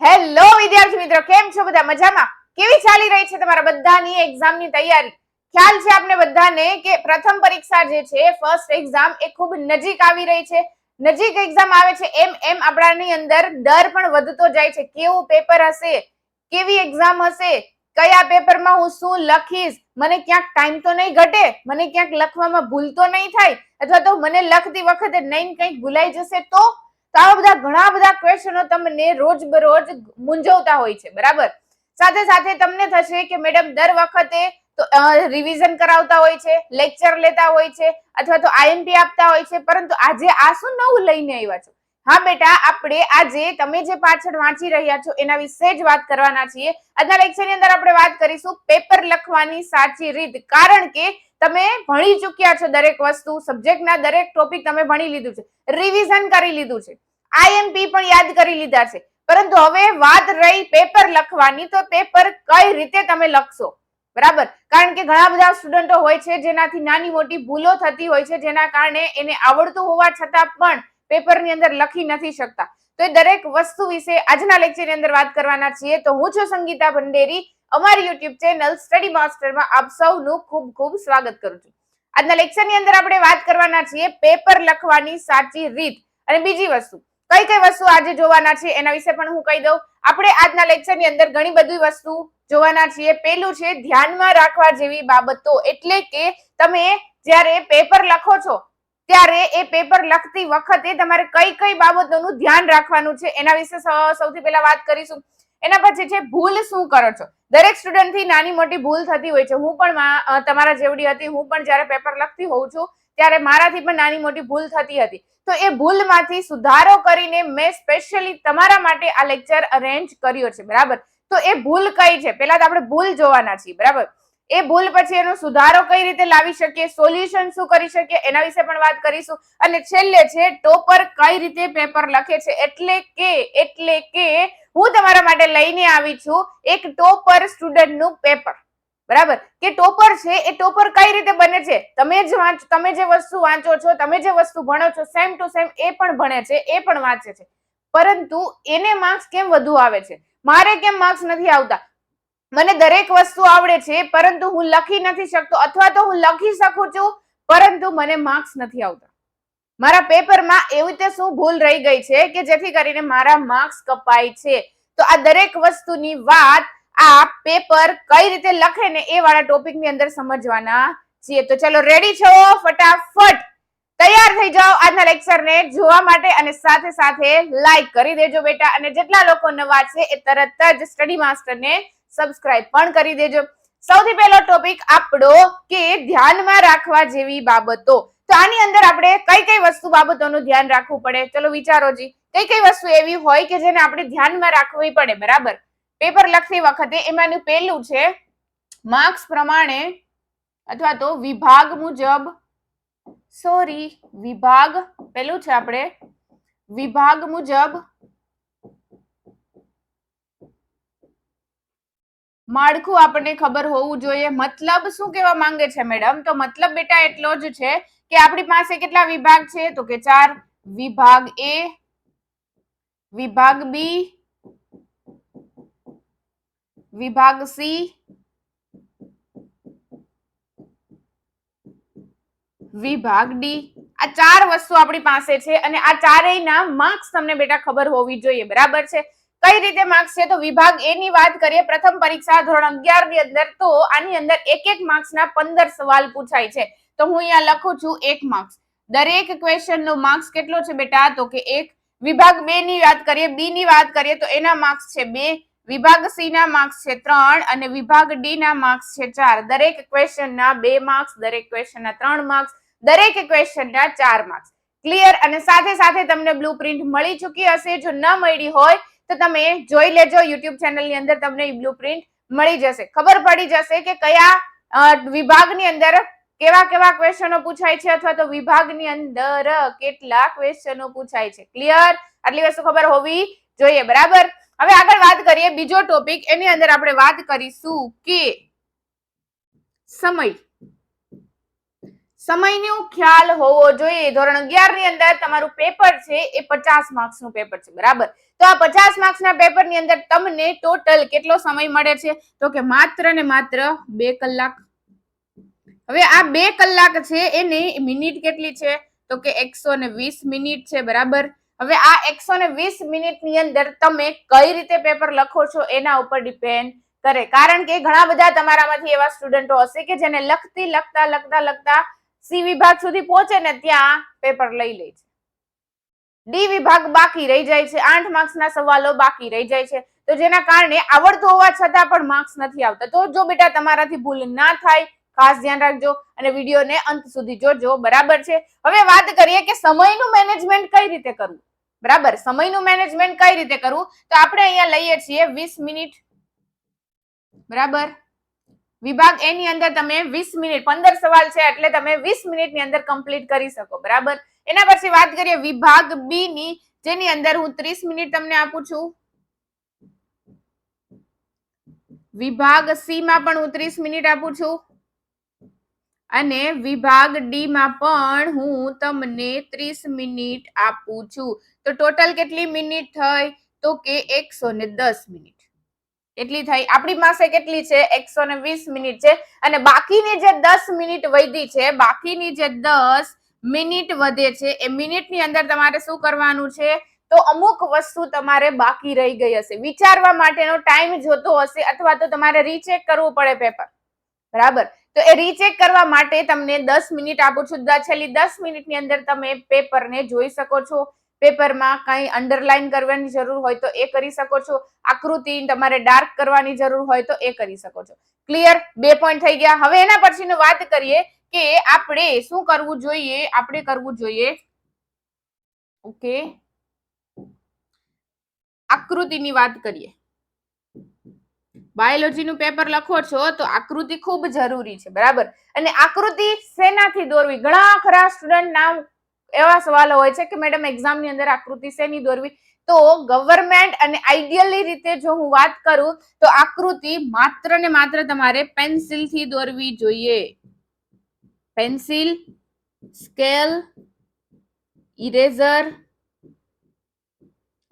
Hello વિદ્યાર્થી મિત્રો, કેમ છો બધા? મજામાં? કેવી ચાલી રહી છે તમારા બધાની એક્ઝામની તૈયારી? ખ્યાલ છે આપને બધાને કે પ્રથમ પરીક્ષા જે છે ફર્સ્ટ એક્ઝામ એ ખૂબ નજીક આવી રહી છે. નજીક એક્ઝામ આવે છે એમ એમ આપણાની અંદર ડર પણ વધતો જાય છે. કેવું પેપર હશે? કેવી એક્ઝામ હશે? કયા પેપરમાં હું શું લખીશ? મને ક્યાંક ટાઈમ તો નહીં ઘટે? મને ક્યાંક લખવામાં ભૂલ તો નહીં થાય? અથવા તો મને લખતી વખતે નહીં કંઈક ભૂલાઈ જશે તો? તો આવા બધા ઘણા બધા ક્વેશ્ચનો તમને રોજ બરોજ મૂંઝવતા હોય છે, બરાબર? સાથે સાથે તમને થશે કે મેડમ દર વખતે તો રિવિઝન કરાવતા હોય છે લેક્ચર લેતા હોય છે, અથવા તો આઈએમપી આપતા હોય છે, પરંતુ આજે આ શું નવું લઈને આવ્યા છો. હા, બેટા, આપણે આજે તમે જે પાછળ વાંચી રહ્યા છો, એના વિશે જ વાત કરવાના છીએ. આજના લેક્ચરની અંદર આપણે વાત કરીશું પેપર લખવાની સાચી રીત. કારણ કે તમે ભણી ચૂક્યા છો દરેક વસ્તુ સબ્જેક્ટના દરેક ટોપિક તમે ભણી લીધું છે. રિવિઝન કરી લીધું છે. આઈએમપી પણ યાદ કરી લીધા છે. પરંતુ હવે વાત રહી પેપર લખવાની, તો પેપર કઈ રીતે તમે લખશો? બરાબર? કારણ કે ઘણા બધા સ્ટુડન્ટો હોય છે, જેનાથી નાની મોટી ભૂલો થતી હોય છે, જેના કારણે એને આવડતું હોવા છતાં પણ પેપરની અંદર લખી નથી શકતા. તો એ દરેક વસ્તુ વિશે આજના લેક્ચરની અંદર વાત કરવાના છીએ. તો હું છું સંગીતા ભંડેરી. અમારી યુટ્યુબ ચેનલ સ્ટડી માસ્ટરમાં આપ સૌનું ખૂબ ખૂબ સ્વાગત કરું છું. આજના લેક્ચરની અંદર આપણે વાત કરવાના છીએ પેપર લખવાની સાચી રીત અને બીજી વસ્તુ. કઈ કઈ વસ્તુ આજે જોવાના છે એના વિશે પણ હું કહી દઉં. આપણે આજના લેક્ચરની અંદર ઘણી બધી વસ્તુ જોવાના છીએ. પેલું છે ધ્યાનમાં રાખવા જેવી બાબતો. એટલે કે તમે જ્યારે પેપર લખો છો, ત્યારે એ પેપર લખતી વખતે તમારે કઈ કઈ બાબતોનું ધ્યાન રાખવાનું છે એના વિશે સૌથી પહેલા વાત કરીશું. એના પછી છે ભૂલ શું કરો છો? દરેક સ્ટુડન્ટથી નાની મોટી ભૂલ થતી હોય છે. હું પણ તમારા જેવડી હતી. હું પણ જ્યારે પેપર લખતી હોઉં છું, ત્યારે મારાથી પણ નાની મોટી ભૂલ થતી હતી. તો એ ભૂલમાંથી સુધારો કરીને મેં સ્પેશિયલી તમારા માટે આ લેક્ચર અરેન્જ કર્યો છે. બરાબર? તો એ ભૂલ કઈ છે? પહેલા તો આપણે ભૂલ જોવાના છીએ. બરાબર? એ ભૂલ પછી એનો સુધારો કઈ રીતે લાવી શકીએ? સોલ્યુશન શું કરી શકીએ? એના વિશે પણ વાત કરીશું. અને છેલ્લે છે ટોપર કઈ રીતે પેપર લખે છે? એટલે કે એટલે કે હું તમારા માટે લઈને આવી છું એક ટોપર સ્ટુડન્ટનું પેપર. બરાબર? કે ટોપર છે, એ ટોપર કઈ રીતે બને છે? તમે જ વાંચ, તમે જે વસ્તુ વાંચો છો, તમે જે વસ્તુ ભણો છો સેમ ટુ સેમ એ પણ ભણે છે, એ પણ વાંચે છે. પરંતુ એને માર્ક્સ કેમ વધુ આવે છે? મારે કેમ માર્ક્સ નથી આવતા? મને દરેક વસ્તુ આવડે છે, પરંતુ હું લખી નથી શકતો, અથવા તો હું લખી શકું છું, પરંતુ મને માર્ક્સ નથી આવતા. મારા પેપરમાં એવી રીતે શું ભૂલ રહી ગઈ છે કે જેથી કરીને મારા માર્ક્સ કપાય છે? તો આ દરેક વસ્તુની વાત આ પેપર કઈ રીતે લખે ને એ વાળા ટોપિકની અંદર સમજવાના છીએ. તો ચલો રેડી છો? ફટાફટ તૈયાર થઈ જાઓ આજના લેક્ચર ને જોવા માટે અને સાથે સાથે લાઈક કરી દેજો બેટા. અને જેટલા લોકો નવા છે એ તરત જ સ્ટડી માસ્ટર ને સબસ્ક્રાઇબ પણ કરી દેજો. સૌથી પહેલો ટોપિક આપણો કે ધ્યાનમાં રાખવા જેવી બાબતો. તો આની અંદર આપણે કઈ કઈ વસ્તુ બાબતોનું ધ્યાન રાખવું પડે? ચલો વિચારો જી. કઈ કઈ વસ્તુ એવી હોય કે જેને આપણે ધ્યાનમાં રાખવી પડે? બરાબર? પેપર લખતી વખતે એમાંનું પહેલું છે, માર્ક્સ પ્રમાણે અથવા તો વિભાગ મુજબ, સોરી, વિભાગ, પેલું છે આપણે, વિભાગ મુજબ માળખું આપણને ખબર હોવું જોઈએ. મતલબ શું કહેવા માંગે છે મેડમ? તો મતલબ બેટા એટલો જ છે કે આપણી પાસે કેટલા વિભાગ છે? તો કે ચાર. વિભાગ એ, વિભાગ બી, વિભાગ સી, વિભાગ ડી. આ ચાર વસ્તુ આપણી પાસે છે અને આ ચારેયના માર્ક્સ તમને બેટા ખબર હોવી જોઈએ. બરાબર છે? કઈ રીતે માર્ક્સ છે? તો વિભાગ એ ની વાત કરીએ. પ્રથમ પરીક્ષા ધોરણ અગિયારની અંદર તો આની અંદર એક એક માર્ક્સ ના પંદર સવાલ પૂછાય છે. તો હું અહીંયા લખું છું એક માર્ક્સ દરેક ક્વેશ્ચન નો માર્ક્સ કેટલો છે બેટા? તો કે એક. વિભાગ બે ની વાત કરીએ બી ની વાત કરીએ, તો એના માર્ક્સ છે બે. વિભાગ સી ના માર્ક્સ છે ત્રણ અને વિભાગ ડી ના માર્ક્સ છે ચાર. દરેક ક્વેશ્ચન ના બે માર્ક્સ દરેક ક્વેશ્ચન ના ત્રણ માર્ક્સ દરેક ક્વેશ્ચન ના ચાર માર્ક્સ ક્લિયર અને સાથે સાથે તમને બ્લુ પ્રિન્ટ મળી ચૂકી હશે. જો ન મળી હોય, તો તમે જોઈ લેજો યુટ્યુબ ચેનલની અંદર તમને બ્લુ પ્રિન્ટ મળી જશે. ખબર પડી જશે કે કયા વિભાગની અંદર કેવા કેવા ક્વેશ્ચનો પૂછાય છે અથવા તો વિભાગની અંદર કેટલા ક્વેશ્ચનો પૂછાય છે. ક્લિયર આટલી વસ્તુ ખબર હોવી જોઈએ, બરાબર? હવે આગળ વાત કરીએ બીજો ટોપિક એની અંદર આપણે વાત કરીશું કે સમય. સમયનો ખ્યાલ હોવો જોઈએ. ધોરણ અગિયારની અંદર તમારું પેપર છે, એ પચાસ માર્ક્સનું પેપર છે, બરાબર? તો આ પચાસ માર્ક્સ ના પેપરની અંદર તમને ટોટલ કેટલો સમય મળે છે? તો કે માત્ર ને માત્ર બે કલાક હવે આ બે કલાક છે એની મિનિટ કેટલી છે? તો કે એકસો ને વીસ મિનિટ છે, બરાબર? હવે આ એકસો ને વીસ મિનિટની અંદર તમે કઈ રીતે પેપર લખો છો, એના ઉપર ડિપેન્ડ કરે. કારણ કે ઘણા બધા તમારામાંથી એવા સ્ટુડન્ટો હશે કે જેને લખતી, લખતા લખતા લખતા સી વિભાગ સુધી પહોંચે ને ત્યાં પેપર લઈ લે છે. ડી વિભાગ બાકી રહી જાય છે, આઠ માર્ક્સ ના સવાલો બાકી રહી જાય છે. તો જેના કારણે આવડતું હોવા છતાં પણ માર્ક્સ નથી આવતા. તો જો બેટા તમારાથી ભૂલ ના થાય ખાસ ધ્યાન રાખજો અને વિડીયોને અંત સુધી જોજો. બરાબર છે? હવે વાત કરીએ કે સમયનું મેનેજમેન્ટ કઈ રીતે કરવું? બરાબર? સમયનું મેનેજમેન્ટ કઈ રીતે કરવું? તો આપણે અહીંયા લઈએ છીએ વીસ મિનિટ. બરાબર? વિભાગ એ ની અંદર તમે વીસ મિનિટ, પંદર સવાલ છે એટલે તમે વીસ મિનિટની અંદર કમ્પ્લીટ કરી શકો. બરાબર? એના પછી વાત કરીએ વિભાગ બી ની, જેની અંદર હું ત્રીસ મિનિટ તમને આપું છું. વિભાગ સી માં પણ હું ત્રીસ મિનિટ આપું છું. અને વિભાગ ડી માં પણ હું તમને ત્રીસ મિનિટ આપું છું. તો ટોટલ કેટલી મિનિટ થઈ? તો કે એકસો ને દસ મિનિટ. એટલી થઈ? આપણી પાસે કેટલી છે? એકસો ને વીસ મિનિટ છે. અને બાકીની જે દસ મિનિટ વધી છે, બાકીની જે દસ મિનિટ વધે છે, એ મિનિટની અંદર તમારે શું કરવાનું છે? તો અમુક વસ્તુ તમારે બાકી રહી ગઈ હશે. વિચારવા માટેનો ટાઈમ જોતો હશે અથવા તો તમારે રીચેક કરવું પડે પેપર બરાબર? તો એ રીચેક કરવા માટે તમને દસ મિનિટ આપું છું. દા, છેલ્લી દસ મિનિટની અંદર તમે પેપરને જોઈ શકો છો. પેપરમાં કંઈ અંડરલાઈન કરવાની જરૂર હોય તો એ કરી શકો છો. આકૃતિ તમારે ડાર્ક કરવાની જરૂર હોય તો એ કરી શકો છો. ક્લિયર બે પોઈન્ટ થઈ ગયા. હવે એના પછીની વાત કરીએ કે આપણે શું કરવું જોઈએ? આપણે કરવું જોઈએ ઓકે. આકૃતિની વાત કરીએ. બાયોલોજી નું પેપર લખો છો તો આકૃતિ ખૂબ જરૂરી છે, બરાબર? અને આકૃતિ શેનાથી દોરવી. ઘણા ખરા સ્ટુડન્ટ નામ એવા સવાલો હોય છે કે, મેડમ એક્ઝામની અંદર આકૃતિ શેની દોરવી? તો ગવર્મેન્ટ અને આઈડિયલી રીતે જો હું વાત કરું, તો આકૃતિ માત્ર ને માત્ર તમારે પેન્સિલથી દોરવી જોઈએ. પેન્સિલ સ્કેલ ઇરેઝર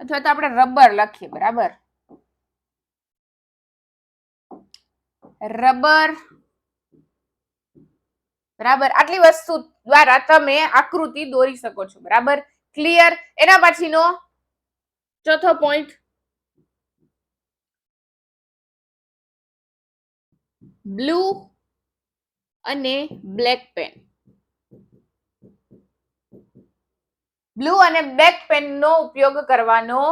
અથવા તો આપણે રબર લખીએ, બરાબર? રબર. બરાબર? આટલી વસ્તુ દ્વારા તમે આકૃતિ દોરી શકો છો. બરાબર? ક્લિયર એના પછીનો ચોથો પોઈન્ટ બ્લુ અને બ્લેક પેન બ્લુ અને બ્લેક પેન નો ઉપયોગ કરવાનો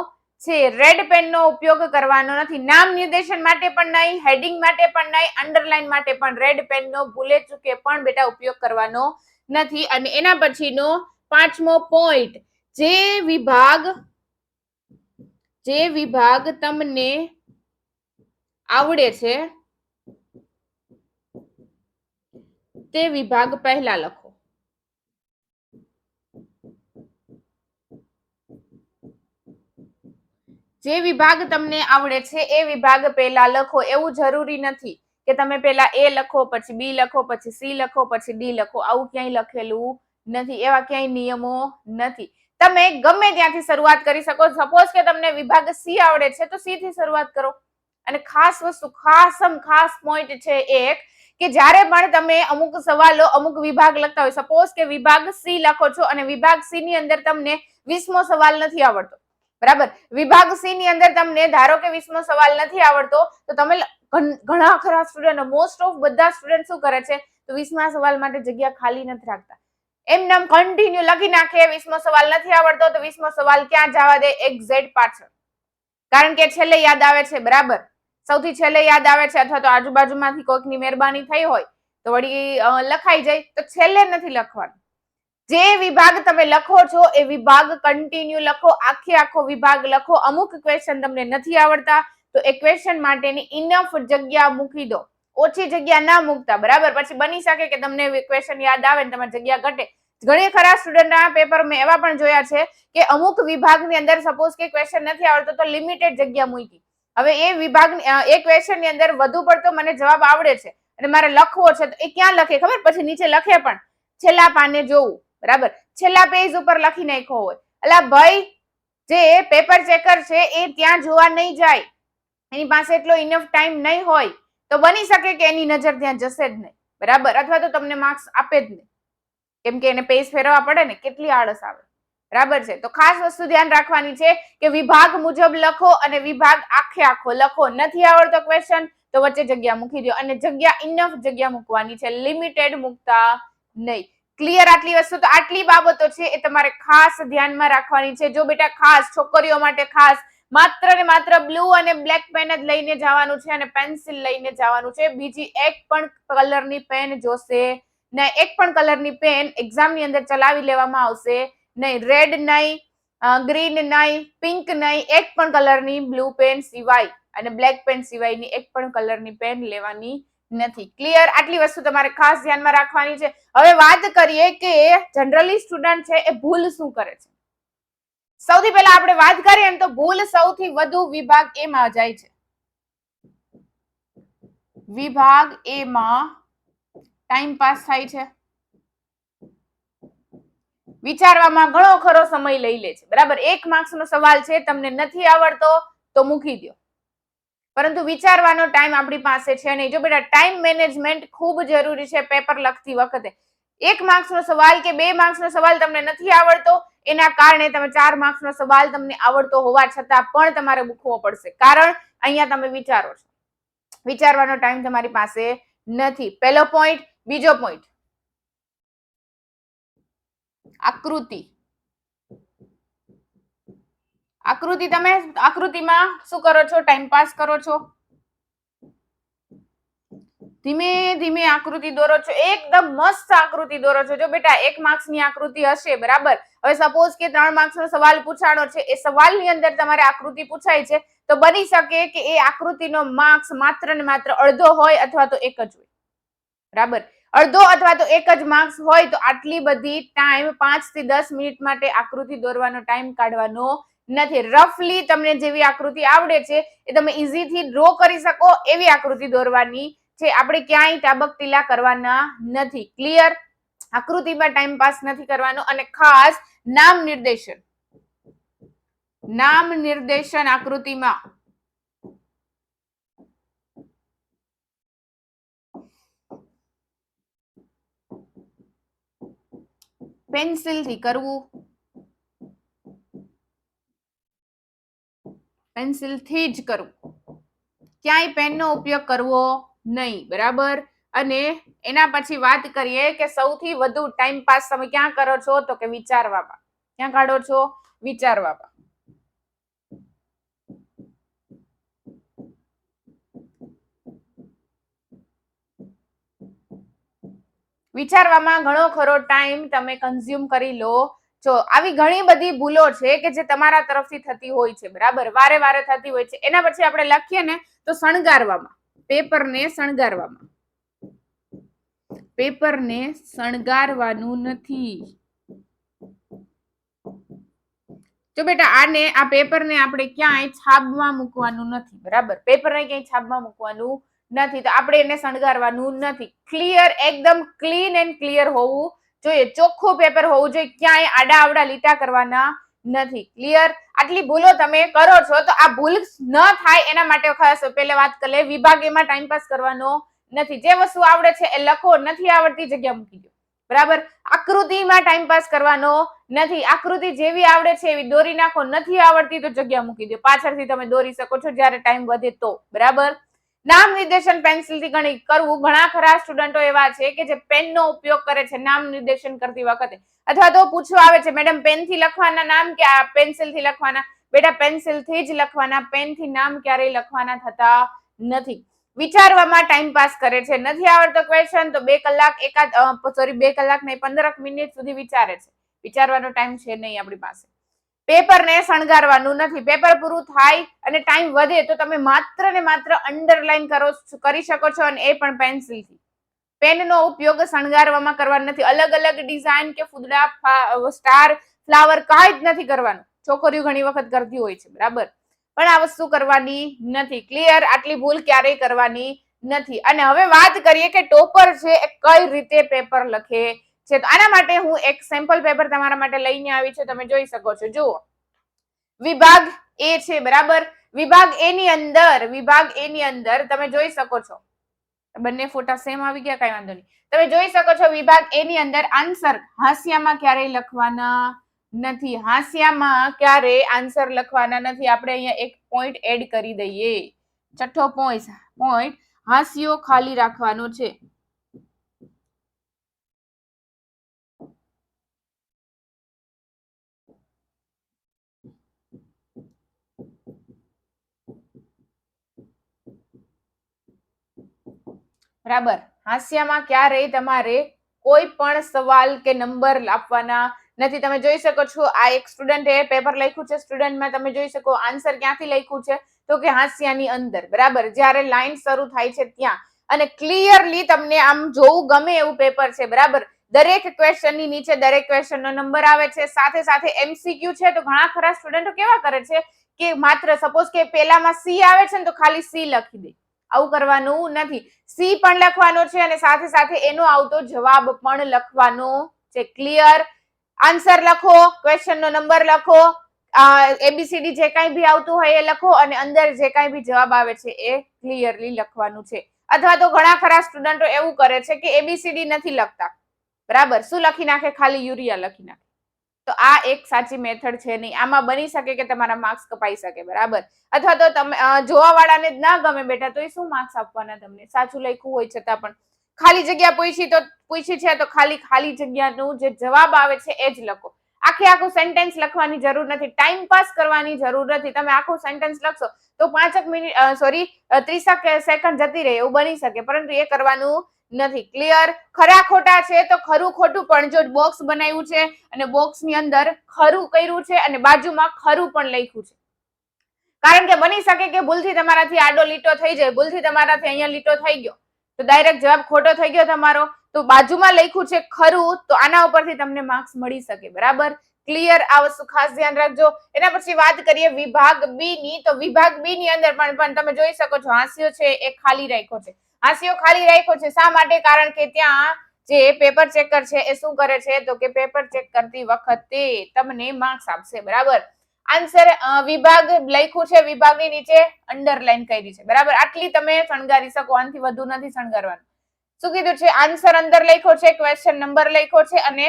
છે. રેડ પેન નો ઉપયોગ કરવાનો નથી. નામ નિર્દેશન માટે પણ નહીં હેડિંગ માટે પણ નહીં અંડરલાઈન માટે પણ રેડ પેન નો ભૂલે ચૂકે પણ બેટા ઉપયોગ કરવાનો નથી. અને એના પછીનો પાંચમો પોઈન્ટ જે વિભાગ જે વિભાગ તમને આવડે છે, તે વિભાગ પહેલા લખો. જે વિભાગ તમને આવડે છે, એ વિભાગ પહેલા લખો. એવું જરૂરી નથી કે તમે પહેલા એ લખો, પછી બી લખો, પછી સી લખો, પછી ડી લખો. આવું ક્યાંય લખેલું નથી. એવા ક્યાંય નિયમો નથી. તમે ગમે ત્યાંથી શરૂઆત કરી શકો. સપોઝ કે તમને વિભાગ સી આવડે છે, તો સી થી શરૂઆત કરો. અને ખાસ વસ્તુ, ખાસમ ખાસ પોઈન્ટ છે એક કે જ્યારે પણ તમે અમુક સવાલો અમુક વિભાગ લખતા હોય સપોઝ કે વિભાગ સી લખો છો અને વિભાગ સી ની અંદર તમને વીસમો સવાલ નથી આવડતો. બરાબર? વિભાગ સી ની અંદર તમને ધારો કે વીસમો સવાલ નથી આવડતો, તો તમે ઘણા ખરા સ્ટુડન્ટ મોસ્ટ ઓફ બધા સ્ટુડન્ટ શું કરે છે? તો વીસમા સવાલ માટે જગ્યા ખાલી નથી રાખતા. એમ નામ કન્ટિન્યુ લખી નાખે, વીસમો સવાલ નથી આવડતો, તો વીસમો સવાલ ક્યાં જવા દે? એક્ઝેટ પાછળ. કારણ કે છેલ્લે યાદ આવે છે, બરાબર? સૌથી છેલ્લે યાદ આવે છે, અથવા તો આજુબાજુમાંથી કોઈકની મહેરબાની થઈ હોય, તો વળી લખાઈ જાય, તો છેલ્લે નથી લખવાનું. જે વિભાગ તમે લખો છો, એ વિભાગ કન્ટિન્યુ લખો, આખે આખો વિભાગ લખો. અમુક ક્વેશ્ચન તમને નથી આવડતા, તો એ ક્વેશ્ચન માટેની ઇનફ જગ્યા મૂકી દો. ઓછી જગ્યા ના મૂકતા, બરાબર? પછી બની શકે કે તમને ક્વેશ્ચન યાદ આવે ને તમારી જગ્યા ઘટે. ઘણી ખરા સ્ટુડન્ટના પેપર મેં એવા પણ જોયા છે કે અમુક વિભાગની અંદર સપોઝ કે ક્વેશ્ચન નથી આવડતો, તો લિમિટેડ જગ્યા મૂકી. હવે એ વિભાગ, એ ક્વેશ્ચનની અંદર વધુ પડતો મને જવાબ આવડે છે. અને મારે લખવો છે, તો એ ક્યાં લખે ખબર? પછી નીચે લખે પણ. છેલ્લા પાને જોવું. બરાબર? છેલ્લા પેજ ઉપર લખી નાખ્યો હોય. એટલે ભાઈ, જે પેપર ચેકર છે, એ ત્યાં જોવા નહીં જાય. એની પાસે એટલો ઇનફ ટાઈમ નહીં હોય. તો બની શકે કે એની નજર ત્યાં જશે જ નહીં. બરાબર? અથવા તો તમને માર્ક્સ આપે જ નહીં. કેમ કે એને પેજ ફેરવવા પડે ને, કેટલી આળસ આવે. બરાબર છે? તો ખાસ વસ્તુ ધ્યાન રાખવાની છે કે વિભાગ મુજબ લખો અને વિભાગ આખે આખો લખો. નથી આવડતો ક્વેશ્ચન તો વચ્ચે જગ્યા મૂકી દો અને જગ્યા ઇનફ જગ્યા મૂકવાની છે. લિમિટેડ મૂકતા નહીં. ક્લિયર આટલી વસ્તુ તો આટલી બાબતો છે એ તમારે ખાસ ધ્યાનમાં રાખવાની છે. જો બેટા ખાસ છોકરીઓ માટે ખાસ માત્ર ને માત્ર બ્લુ અને બ્લેક પેન જ લઈને જવાનું છે અને પેન્સિલ લઈને જવાનું છે. બીજી એક પણ કલરની પેન જોશે ને એક પણ કલરની પેન એક્ઝામની અંદર ચલાવી લેવામાં આવશે નહીં. રેડ નહીં ગ્રીન નહીં પિંક નહીં. એક પણ કલરની બ્લુ પેન સિવાય અને બ્લેક પેન સિવાયની એક પણ કલરની પેન લેવાની નથી. ક્લિયર આટલી વસ્તુ તમારે ખાસ ધ્યાનમાં રાખવાની છે. હવે વાત કરીએ કે જનરલી સ્ટુડન્ટ છે એ ભૂલ શું કરે છે? સૌથી પહેલા આપણે વાત કરીએ તો ભૂલ સૌથી વધુ વિભાગ એ માં જાય છે. વિભાગ એ માં ટાઈમ પાસ થાય છે. વિચારવામાં ઘણો ખરો સમય લઈ લે છે. બરાબર? એક માર્ક્સ નો સવાલ છે, તમને નથી આવડતો, તો મૂકી દો પરંતુ વિચારવાનો ટાઈમ આપણી પાસે છે નહીં. જો બેટા ટાઈમ મેનેજમેન્ટ ખૂબ જરૂરી છે પેપર લખતી વખતે. એક માર્ક્સ નો સવાલ કે બે માર્ક્સ નો સવાલ તમને નથી આવડતો, એના કારણે તમે ચાર માર્ક્સ નો સવાલ તમને આવડતો હોવા છતાં પણ તમારે મૂકવો પડશે. કારણ અહીંયા તમે વિચારો છો. વિચારવાનો ટાઈમ તમારી પાસે નથી. પહેલો પોઈન્ટ બીજો પોઈન્ટ આકૃતિ. આકૃતિ તમે આકૃતિમાં શું કરો છો? ટાઈમ પાસ કરો છો? ધીમે ધીમે આકૃતિ દોરો છો. એકદમ મસ્ત આકૃતિ દોરો છો. જો બેટા, એક માર્ક્સની આકૃતિ હશે, બરાબર? હવે સપોઝ કે ત્રણ માર્ક્સ નો સવાલ પૂછાણો છે. એ સવાલની અંદર તમારે આકૃતિ પૂછાય છે. તો બની શકે કે એ આકૃતિનો માર્ક્સ માત્ર ને માત્ર અડધો હોય અથવા તો એક જ હોય. બરાબર? અડધો અથવા તો એક જ માર્ક્સ હોય તો આટલી બધી ટાઈમ પાંચથી દસ મિનિટ માટે આકૃતિ દોરવાનો ટાઈમ કાઢવાનો નથી. રફલી તમને જેવી આકૃતિ આવડે છે એ તમે ઇઝીથી ડ્રો કરી શકો એવી આકૃતિ દોરવાની છે. આપણે ક્યાંય ટાબક કરવાના નથી. ક્લિયર આકૃતિમાં ટાઈમ પાસ નથી કરવાનો અને ખાસ નામ નિર્દેશન. નામ નિર્દેશન આકૃતિમાં. પેન્સિલથી કરવું. પેન્સિલથી જ કરવું ક્યાંય પેનનો ઉપયોગ કરવો નહીં, બરાબર? અને એના પછી વાત કરીએ કે સૌથી વધુ ટાઈમ પાસ તમે ક્યાં કરો છો? તો કે વિચારવામાં. ક્યાં કાઢો છો? વિચારવામાં. વિચારવામાં ઘણો ખરો ટાઈમ તમે કન્ઝ્યુમ કરી લો. છો આવી ઘણી બધી ભૂલો છે કે જે તમારા તરફથી થતી હોય છે, બરાબર? વારે વારે થતી હોય છે. એના પછી આપણે લખીએ ને તો શણગારવામાં, પેપરને શણગારવામાં. પેપરને શણગારવાનું નથી. જો બેટા, આને, આ પેપરને આપણે ક્યાંય છાબમાં મૂકવાનું નથી, બરાબર? પેપરને ક્યાંય છાબમાં મૂકવાનું નથી. તો આપણે એને શણગારવાનું નથી. ક્લિયર એકદમ ક્લીન એન્ડ ક્લિયર હોવું જોઈએ ચોખ્ખું પેપર હોવું જોઈએ, ક્યાંય આડા આવડા લીટા કરવાના નથી. ક્લિયર આટલી ભૂલો તમે કરો છો તો આ ભૂલ ન થાય એના માટે ખાસ પહેલે વાત કરી વિભાગ એમાં ટાઈમ પાસ કરવાનો નથી. જે વસ્તુ આવડે છે એ લખો. નથી આવડતી જગ્યા મૂકી દો. બરાબર? આકૃતિમાં ટાઈમ પાસ કરવાનો નથી. આકૃતિ જેવી આવડે છે એવી દોરી નાખો. નથી આવડતી તો જગ્યા મૂકી દો. પાછળથી તમે દોરી શકો છો. જ્યારે ટાઈમ વધે તો. બરાબર? નામ નિર્દેશન પેન્સિલથી ગણી કરવું. ઘણા ખરા સ્ટુડન્ટો એવા છે કે જે પેન નો ઉપયોગ કરે છે નામ નિર્દેશન કરતી વખતે. અથવા તો પૂછવા આવે છે, મેડમ પેનથી લખવાના નામ કે આ પેન્સિલથી લખવાના? બેટા પેન્સિલથી જ લખવાના. પેનથી નામ ક્યારેય લખવાના થતા નથી. વિચારવામાં ટાઈમ પાસ કરે છે. નથી આવડતો ક્વેશ્ચન તો બે કલાક એકાદ સોરી બે કલાક નહીં, પંદરક મિનિટ સુધી વિચારે છે. વિચારવાનો ટાઈમ છે નહીં આપણી પાસે. પેપરને શણગારવાનું નથી. પેપર પૂરું થાય અને ટાઈમ વધે તો તમે માત્ર ને માત્ર અંડરલાઈન કરો કરી શકો છો અને એ પણ પેન્સિલથી પેનનો ઉપયોગ શણગારવામાં કરવાનો નથી. અલગ અલગ ડિઝાઇન કે ફૂદડા સ્ટાર ફ્લાવર કાંઈ જ નથી કરવાનું. છોકરીઓ ઘણી વખત કરતી હોય છે, બરાબર? પણ આ વસ્તુ કરવાની નથી. ક્લિયર આટલી ભૂલ ક્યારેય કરવાની નથી. અને હવે વાત કરીએ કે ટોપર છે એ કઈ રીતે પેપર લખે? છે તો આના માટે હું એક સેમ્પલ પેપર તમારા માટે લઈને આવી છું, તમે જોઈ શકો છો. જુઓ. વિભાગ એ છે, બરાબર? વિભાગ એ ની અંદર, વિભાગ એ ની અંદર તમે જોઈ શકો છો. બંને ફોટા સેમ આવી ગયા, કઈ વાંધો નહીં. તમે જોઈ શકો છો વિભાગ એ ની અંદર આન્સર હાસ્યામાં ક્યારેય લખવાના નથી. હાસ્યામાં ક્યારે આન્સર લખવાના નથી. આપણે અહીંયા એક પોઈન્ટ એડ કરી દઈએ. છઠ્ઠો પોઈન્ટ પોઈન્ટ હાસ્યો ખાલી રાખવાનો છે. બરાબર? હાસ્યમાં ક્યારેય તમારે કોઈ પણ સવાલ કે નંબર આપવાના નથી. તમે જોઈ શકો છો, આ એક સ્ટુડન્ટે પેપર લખ્યું છે. સ્ટુડન્ટમાં તમે જોઈ શકો આન્સર ક્યાંથી લખ્યું છે? તો કે હાસ્યાની અંદર. બરાબર? જ્યારે લાઈન શરૂ થાય છે ત્યાં. અને ક્લિયરલી તમને આમ જોવું ગમે એવું પેપર છે. બરાબર? દરેક ક્વેશ્ચનની નીચે દરેક ક્વેશ્ચન નો નંબર આવે છે. સાથે સાથે એમસીક્યુ છે. તો ઘણા ખરા સ્ટુડન્ટો કેવા કરે છે કે માત્ર સપોઝ કે પેલામાં સી આવે છે ને તો ખાલી સી લખી દે. આવું કરવાનું નથી. સી પણ લખવાનો છે અને સાથે સાથે એનો આવતો જવાબ પણ લખવાનો છે. ક્લિયર આન્સર લખો ક્વેશ્ચન નો નંબર લખો એબીસીડી જે કાંઈ બી આવતું હોય એ લખો અને અંદર જે કાંઈ બી જવાબ આવે છે એ ક્લિયરલી લખવાનું છે. અથવા તો ઘણા ખરા સ્ટુડન્ટો એવું કરે છે કે એબીસીડી નથી લખતા. બરાબર? શું લખી નાખે? ખાલી યુરિયા લખી નાખે. તો આ એક સાચી મેથડ છે નહીં. આમાં બની શકે કે તમારા માર્ક્સ કપાઈ શકે, બરાબર? અથવા તો તમે જોવા વાળાને જ ના ગમે બેટા, તો એ શું માર્ક્સ આપવાના તમને? સાચું લખ્યું હોય છતાં પણ. ખાલી જગ્યા પૂછી તો, પૂછી છે તો ખાલી ખાલી જગ્યાનું જે જવાબ આવે છે એ જ લખો. આખે આખું સેન્ટેન્સ લખવાની જરૂર નથી. ટાઈમ પાસ કરવાની જરૂર નથી. તમે આખું સેન્ટેન્સ લખશો તો પાંચક મિનિટ સોરી ત્રીસક સેકન્ડ જતી રહે એવું બની શકે. પરંતુ એ કરવાનું નથી. ક્લિયર ખરા ખોટા છે તો ખરું ખોટું, પણ જો બોક્સ બનાવ્યું છે અને બોક્સની અંદર ખરું કર્યું છે અને બાજુમાં ખરું પણ લખ્યું છે. કારણ કે બની શકે કે ભૂલથી તમારાથી આડો લીટો થઈ જાય, ભૂલથી તમારાથી અહીંયા લીટો થઈ ગયો. તો ડાયરેક્ટ જવાબ ખોટો થઈ ગયો તમારો. તો બાજુમાં લખ્યું છે ખરું, તો આના ઉપરથી તમને માર્ક્સ મળી શકે. બરાબર? ક્લિયર આ વસ્તુ ખાસ ધ્યાન રાખજો. એના પછી વાત કરીએ વિભાગ બી ની. તો વિભાગ બી ની અંદર પણ પણ તમે જોઈ શકો છો, હાસ્યો છે, એ ખાલી રાખ્યો છે. હાસ્યો ખાલી રાખ્યો છે. શા માટે? કારણ કે ત્યાં જે પેપર ચેકર છે એ શું કરે છે? તો કે પેપર ચેક કરતી વખતે તમને માર્ક્સ આપશે. બરાબર? આન્સર વિભાગ લખ્યું છે, વિભાગની નીચે અંડરલાઈન કરી છે. બરાબર? આટલી તમે શણગારી શકો. આનાથી વધુ નથી શણગારવાનું. શું કીધું છે? આન્સર અંદર લખ્યો છે ક્વેશ્ચન નંબર લખ્યો છે અને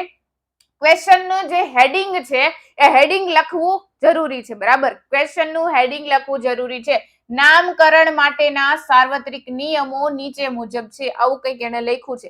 ક્વેશ્ચનનું જે હેડિંગ છે, એ હેડિંગ લખવું જરૂરી છે. બરાબર? ક્વેશ્ચનનું હેડિંગ લખવું જરૂરી છે. નામકરણ માટેના સાર્વત્રિક નિયમો નીચે મુજબ છે. આવું કંઈક એને લખ્યું છે.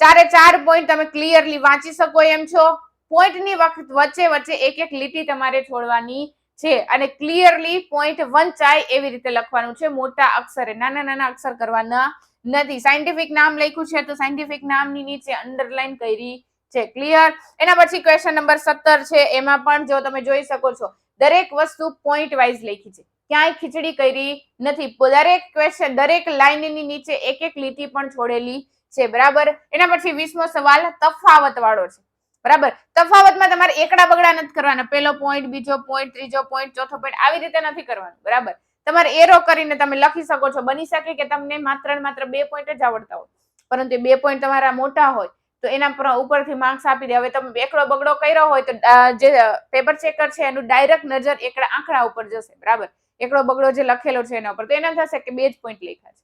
ચારે ચાર પોઈન્ટ તમે ક્લિયરલી વાંચી શકો એમ છો. પોઈન્ટની વખત વચ્ચે વચ્ચે એક એક લીટી તમારે છોડવાની છે. અને ક્લિયરલી પોઈન્ટ વંચાય એવી રીતે લખવાનું છે. મોટા અક્ષરે, નાના નાના અક્ષર કરવાના નથી. સાયન્ટિફિક નામ લખ્યું છે તો સાયન્ટિફિક નામની નીચે અંડરલાઈન કરી છે. ક્લિયર એના પછી ક્વેશ્ચન નંબર સત્તર છે. એમાં પણ જો તમે જોઈ શકો છો, દરેક વસ્તુ પોઈન્ટ વાઇઝ લખી છે. ક્યાંય ખીચડી કરી નથી. દરેક ક્વેશ્ચન દરેક લાઈનની નીચે એક એક લીટી પણ છોડેલી છે. બરાબર? એના પછી વીસમો સવાલ, તફાવત વાળો છે. બરાબર? તફાવતમાં તમારે એકડા બગડા નથી કરવાના. પહેલો પોઈન્ટ બીજો પોઈન્ટ ત્રીજો પોઈન્ટ ચોથો પોઈન્ટ આવી રીતે નથી કરવાનું. બરાબર? તમારે એરો કરીને તમે લખી શકો છો. બની શકે કે તમને માત્ર માત્ર બે પોઈન્ટ જ આવડતા હોય. પરંતુ બે પોઈન્ટ તમારા મોટા હોય, તો એના પર ઉપરથી માર્ક્સ આપી દે. હવે તમે એકડો બગડો કર્યો હોય તો જે પેપર ચેકર છે, એનું ડાયરેક્ટ નજર એકડા આંકડા ઉપર જશે. બરાબર? એકડો બગડો જે લખેલો છે એના ઉપર, તો એના થશે કે બે જ પોઈન્ટ લખ્યા છે.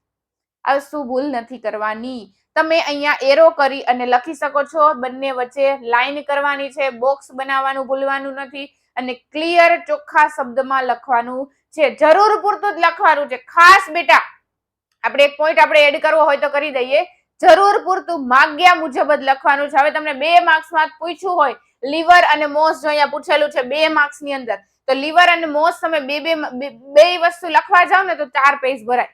આ શું ભૂલ નથી કરવાની? તમે અહીંયા એરો કરી અને લખી શકો છો, બંને વચ્ચે લાઈન કરવાની છે બોક્સ બનાવવાનું ભૂલવાનું નથી અને ક્લિયર ચોખ્ખા શબ્દમાં લખવાનું છે. જરૂર પૂરતું જ લખવાનું છે. ખાસ બેટા, આપણે એક પોઈન્ટ આપણે એડ કરવો હોય તો કરી દઈએ. જરૂર પૂરતું માગ્યા મુજબ જ લખવાનું છે. હવે તમને બે માર્ક્સમાં પૂછ્યું હોય લીવર અને મોસ જો અહીંયા પૂછેલું છે, બે માર્ક્સની અંદર. તો લીવર અને મોસ તમે બે બે બે વસ્તુ લખવા જાવ ને તો ચાર પેજ ભરાય.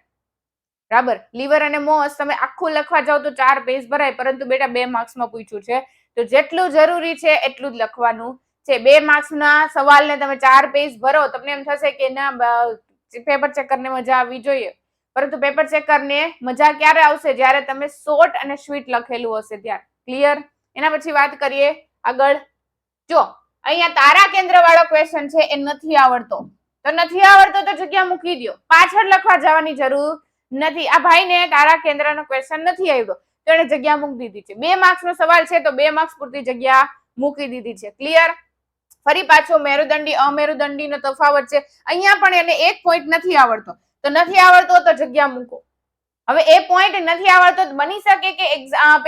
બરાબર? લીવર અને મોસ તમે આખું લખવા જાવ તો ચાર પેજ ભરાય. પરંતુ બેટા બે માર્ક્સમાં પૂછ્યું છે. તો જેટલું જરૂરી છે એટલું જ લખવાનું છે. બે માર્ક્સના સવાલને તમે ચાર પેજ ભરો, તમને એમ થશે કે ના પેપર ચેકરને મજા આવવી જોઈએ. પરંતુ પેપર ચેકરને મજા ક્યારે આવશે? જ્યારે તમે શોર્ટ અને સ્વીટ લખેલું હશે ત્યારે. ક્લિયર એના પછી વાત કરીએ આગળ. જો અહીંયા તારા કેન્દ્ર વાળો ક્વેશ્ચન છે, એ નથી આવડતો. તો નથી આવડતો તો જગ્યા મૂકી દો પાછળ લખવા જવાની જરૂર નથી. આ ભાઈને તારા કેન્દ્રનો ક્વેશ્ચન નથી આવ્યો. તો એને જગ્યા મૂકી દીધી છે. બે માર્ક્સ નો સવાલ છે, તો બે માર્ક્સ પૂરતી જગ્યા મૂકી દીધી છે. ક્લિયર ફરી પાછો મેરુદંડી અમેરુદંડી નો તફાવત છે. અહીંયા પણ એને એક પોઈન્ટ નથી આવડતો. તો નથી આવડતો તો જગ્યા મૂકો. હવે એ પોઈન્ટ નથી આવડતો બની શકે કે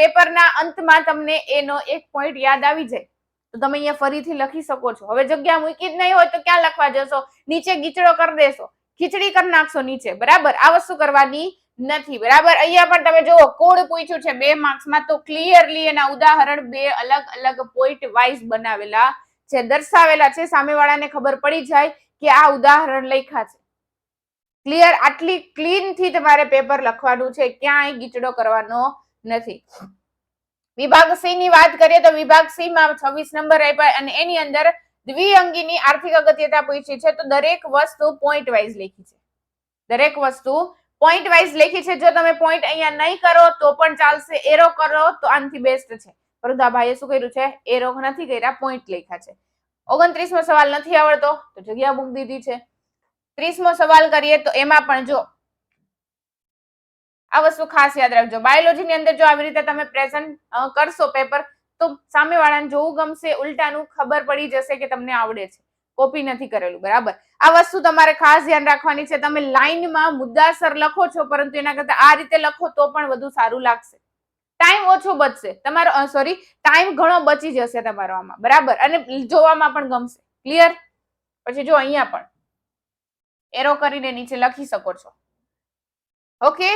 પેપરના અંતમાં તમને એનો એક પોઈન્ટ યાદ આવી જાય. તો તમે અહીંયા ફરીથી લખી શકો છો. હવે જગ્યા મૂકી જ નહીં હોય તો ક્યાં લખવા જશો? નીચે ગીચડો કરી દેશો. ખીચડી કરી નાખશો નીચે. બરાબર? આ વસ્તુ કરવાની નથી. બરાબર? અહીંયા પણ તમે જુઓ કોડ પૂછ્યું છે? બે માર્ક્સમાં તો ક્લિયરલી એના ઉદાહરણ બે અલગ અલગ પોઈન્ટ વાઇઝ બનાવેલા છે. દર્શાવેલા છે. સામેવાળાને ખબર પડી જાય કે આ ઉદાહરણ લખ્યા છે. ક્લિયર આટલી ક્લીનથી તમારે પેપર લખવાનું છે. ક્યાંય ગીચડો કરવાનો નથી. વિભાગ સી ની વાત કરીએ તો વિભાગ સી માં છવ્વીસ નંબર આપ્યા અને એની અંદર દ્વિઅંગીની આર્થિક અગત્યતા પૂછી છે તો દરેક વસ્તુ પોઈન્ટ વાઇઝ લખી છે. દરેક વસ્તુ પોઈન્ટ વાઇઝ લેખી છે. જો તમે પોઈન્ટ અહીંયા નહીં કરો તો પણ ચાલશે. એરો કરો તો આનાથી બેસ્ટ છે. પરંતુ આ ભાઈએ શું કર્યું છે? એરો નથી કર્યા પોઈન્ટ લખ્યા છે. ઓગણત્રીસમો સવાલ નથી આવડતો તો જગ્યા મૂક દીધી છે. ત્રીસમો સવાલ કરીએ તો એમાં પણ જો આ વસ્તુ ખાસ યાદ રાખજો. બાયોલોજીની અંદર જો આવી રીતે તમે પ્રેઝન્ટ કરશો પેપર તો સામેવાળાને જોવું ગમશે, ઉલટાનું ખબર પડી જશે કે તમને આવડે છે. કોપી નથી કરેલું, બરાબર? આ વસ્તુ તમારે ખાસ ધ્યાન રાખવાની છે. તમે લાઈનમાં મુદ્દાસર લખો છો, પરંતુ એના કરતા આ રીતે લખો તો પણ વધુ સારું લાગશે. ટાઈમ ઓછો બચશે. તમારો સોરી ટાઈમ ઘણો બચી જશે તમારો આમાં, બરાબર? અને જોવામાં પણ ગમશે. ક્લિયર પછી જો અહીંયા પણ એરો કરીને નીચે લખી શકો છો. ઓકે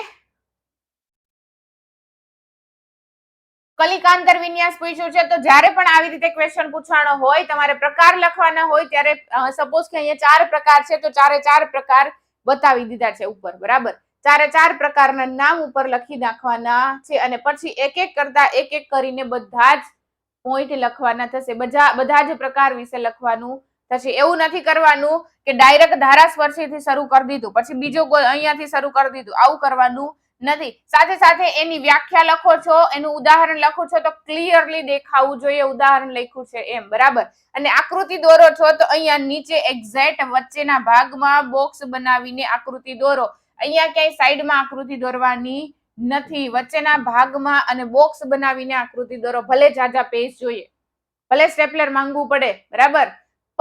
કલિકાંતર વિન્યાસ પૂછ્યું છે. તો જ્યારે પણ આવી રીતે ક્વેશ્ચન પૂછવાનો હોય, તમારે પ્રકાર લખવાના હોય, ત્યારે સપોઝ કે અહીંયા ચાર પ્રકાર છે, તો ચારે ચાર પ્રકાર બતાવી દીધા છે ઉપર, બરાબર? ચારે ચાર પ્રકારના નામ ઉપર લખી નાખવાના છે અને પછી એક એક કરતા એક એક કરીને બધા જ પોઈન્ટ લખવાના થશે. બધા બધા જ પ્રકાર વિશે લખવાનું થશે. એવું નથી કરવાનું કે ડાયરેક્ટ ધારાસ્પર્શીથી શરૂ કરી દીધું, પછી બીજો કોઈ અહીંયાથી શરૂ કરી દીધું. આવું કરવાનું નથી. સાથે સાથે એની વ્યાખ્યા લખો છો, એનું ઉદાહરણ લખો છો તો ક્લિયરલી દેખાવું જોઈએ, ઉદાહરણ લખ્યું છે એમ, બરાબર? અને આકૃતિ દોરો છો તો અહીંયા નીચે એક્ઝેક્ટ વચ્ચેના ભાગમાં બોક્સ બનાવીને આકૃતિ દોરો. અહીંયા ક્યાંય સાઈડમાં આકૃતિ દોરવાની નથી. વચ્ચેના ભાગમાં અને બોક્સ બનાવીને આકૃતિ દોરો. ભલે જાજા પેજ જોઈએ. ભલે સ્ટેપલર માંગવું પડે, બરાબર?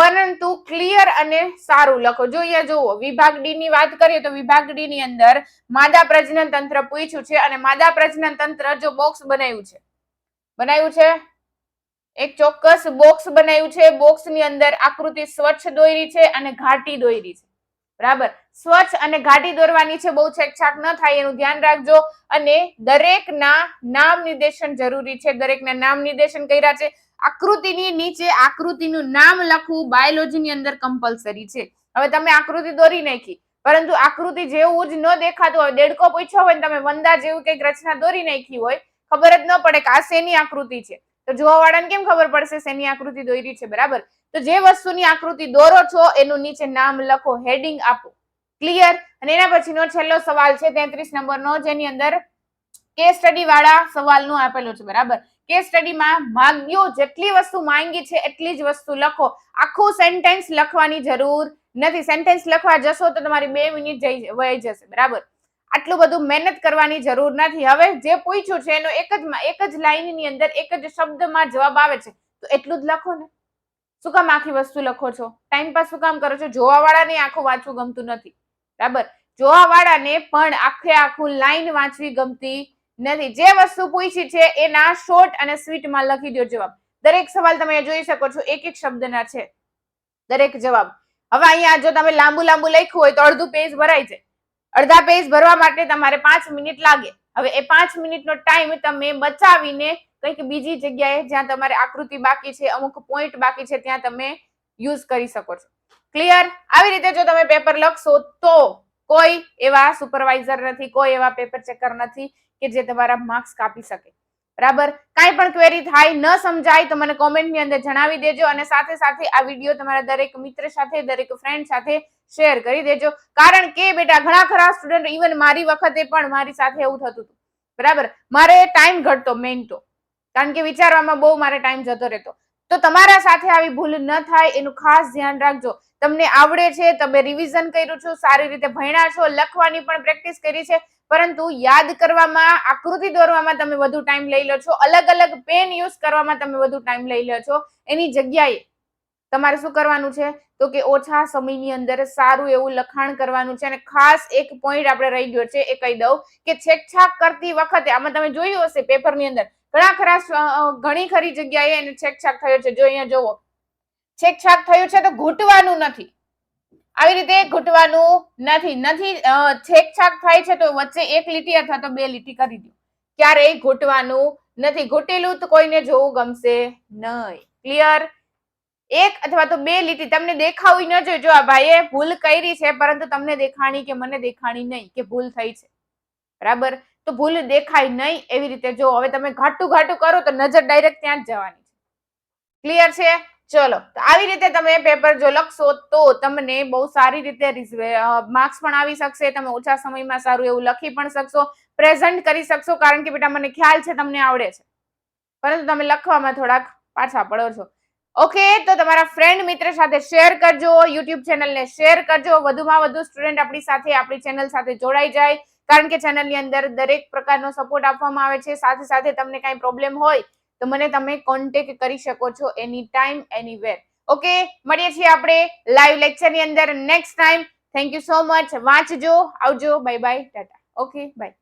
પરંતુ ક્લિયર અને સારું લખો. જો અહીંયા જુઓ, વિભાગ ડી ની વાત કરીએ તો વિભાગ ડી ની અંદર માદા પ્રજનન તંત્ર પૂછ્યું છે અને માદા પ્રજનન તંત્ર જો બોક્સ બનાવ્યું છે બનાવ્યું છે? એક ચોક્કસ બોક્સ બનાવ્યું છે. બોક્સની અંદર આકૃતિ સ્વચ્છ દોરી છે અને ઘાટી દોરી છે. બરાબર? સ્વચ્છ અને ઘાટી દોરવાની છે, બહુ છેકછાક ન થાય, એનું ધ્યાન રાખજો. અને દરેકના નામ નિર્દેશન જરૂરી છે. દરેકના નામ નિર્દેશન કર્યા છે. આકૃતિની નીચે આકૃતિનું નામ લખવું બાયોલોજીની અંદર કમ્પલસરી છે. હવે તમે આકૃતિ દોરી નાખી, પરંતુ આકૃતિ જેવું જ ન દેખાતું હોય, દેડકો પૂછ્યો હોય તમે વંદા જેવું કંઈક રચના દોરી નાખી હોય, ખબર જ ન પડે કે આ શેની આકૃતિ છે. તો જોવા વાળાને કેમ ખબર પડશે શેની આકૃતિ દોરી છે, બરાબર? તો જે વસ્તુની આકૃતિ દોરો છો, એનું નીચે નામ લખો, હેડિંગ આપો. ક્લિયર અને એના પછીનો છેલ્લો સવાલ છે, તેત્રીસ નંબરનો, જેની અંદર કેસ સ્ટડી વાળા સવાલનું આપેલું છે, બરાબર? કેસ સ્ટડીમાં માંગ્યો જેટલી વસ્તુ માંગી છે એટલી જ વસ્તુ લખો. આખું સેન્ટેન્સ લખવાની જરૂર નથી. સેન્ટેન્સ લખવા જશો તો તમારી બે મિનિટ જઈ વહી જશે. બરાબર? આટલું બધું મહેનત કરવાની જરૂર નથી. હવે જે પૂછ્યું છે એનો એક જ એક જ લાઈનની અંદર એક જ શબ્દમાં જવાબ આવે છે. તો એટલું જ લખો ને. શું કામ આખી વસ્તુ લખો છો? ટાઈમ પાસ શું કામ કરો છો? જોવા વાળાને આખું વાંચવું ગમતું નથી. બરાબર? જોવાવાળાને પણ આખે આખું લાઈન વાંચવી ગમતી નથી. જે વસ્તુ પૂછી છે એના શોર્ટ અને સ્વીટમાં લખી દો જવાબ. દરેક સવાલ તમે જોઈ શકો છો. એક એક શબ્દના છે. દરેક જવાબ. હવે અહીંયા જો તમે લાંબુ લાંબુ લખ્યું હોય તો અડધું પેજ ભરાય છે. અડધા પેજ ભરવા માટે તમારે પાંચ મિનિટ લાગે. હવે એ પાંચ મિનિટનો ટાઈમ તમે બચાવીને કંઈક બીજી જગ્યાએ જ્યાં તમારે આકૃતિ બાકી છે, અમુક પોઈન્ટ બાકી છે, ત્યાં તમે યુઝ કરી શકો છો. ક્લિયર આવી રીતે જો તમે પેપર લખશો તો કોઈ એવા સુપરવાઇઝર નથી, કોઈ એવા પેપર ચેકર નથી કે જે તમારા માર્ક્સ કાપી શકે. બરાબર? કાંઈ પણ ક્વેરી થાય, ન સમજાય તો મને કોમેન્ટની અંદર જણાવી દેજો અને સાથે સાથે આ વીડિયો તમારા દરેક મિત્ર સાથે, દરેક ફ્રેન્ડ સાથે શેર કરી દેજો. કારણ કે બેટા, ઘણા ખરા સ્ટુડન્ટ ઇવન મારી વખતે પણ મારી સાથે એવું થતું હતું. બરાબર? મારે ટાઈમ ઘટતો મેઇન તો. કારણ કે વિચારવામાં બહુ મારે ટાઈમ જતો રહેતો. તો તમારા સાથે આવી ભૂલ ન થાય, એનું ખાસ ધ્યાન રાખજો. તમને આવડે છે, તમે રિવિઝન કર્યું છો, સારી રીતે ભણ્યા છો, લખવાની પણ પ્રેક્ટિસ કરી છે, પરંતુ યાદ કરવામાં, આકૃતિ દોરવામાં તમે વધુ ટાઈમ લઈ લો છો, અલગ અલગ પેન યુઝ કરવામાં તમે વધુ ટાઈમ લઈ લો છો. એની જગ્યાએ તમારે શું કરવાનું છે? તો કે ઓછા સમયની અંદર સારું એવું લખાણ કરવાનું છે અને ખાસ એક પોઈન્ટ આપણે રહી ગયો છે, એ કહી દઉં કે છેકછાક કરતી વખતે, આમાં તમે જોયું હશે પેપરની અંદર, ઘણા ખરા ઘણી ખરી જગ્યાએ એને છેકછાક થયો છે. જો અહીંયા જોવો. છેકછાક થયું છે તો ઘૂંટવાનું નથી. આવી રીતે ઘૂંટવાનું નથી. નથી છેકછાક થાય છે તો વચ્ચે એક લીટી અથવા તો બે લીટી કરી દો. ક્યારેય ઘૂંટવાનું નથી. ઘૂંટેલું તો કોઈને જોવું ગમશે નહીં. ક્લિયર એક અથવા તો બે લીટી. તમને દેખાવી ન જોઈએ. જો આ ભાઈએ ભૂલ કરી છે, પરંતુ તમને દેખાણી કે મને દેખાણી નહીં કે ભૂલ થઈ છે. બરાબર? તો ભૂલ દેખાય નહીં એવી રીતે. જો હવે તમે ઘાટું ઘાટું કરો તો નજર ડાયરેક્ટ ત્યાં જ જવાની છે. ક્લિયર છે? ચલો, તો આવી રીતે તમે પેપર જો લખશો તો તમને બહુ સારી રીતે માર્ક્સ પણ આવી શકશે, તમે ઓછા સમયમાં સારું એવું લખી પણ શકશો પ્રેઝન્ટ કરી શકશો, કારણ કે બેટા મને ખ્યાલ છે, તમને આવડે છે. પરંતુ તમે લખવામાં થોડાક પાછા પડો છો. ઓકે, તો તમારા ફ્રેન્ડ મિત્ર સાથે શેર કરજો યુટ્યુબ ચેનલને શેર કરજો, વધુમાં વધુ સ્ટુડન્ટ આપણી સાથે, આપણી ચેનલ સાથે જોડાઈ જાય, કારણ કે ચેનલની અંદર દરેક પ્રકારનો સપોર્ટ આપવામાં આવે છે, સાથે સાથે તમને કાંઈ પ્રોબ્લેમ હોય તો મને તમે કોન્ટેક્ટ કરી શકો છો એની ટાઈમ એનીવેર ઓકે મળીએ છીએ આપણે લાઈવ લેક્ચરની અંદર next time thank you so much વાંચજો, આવજો. Bye bye tata okay bye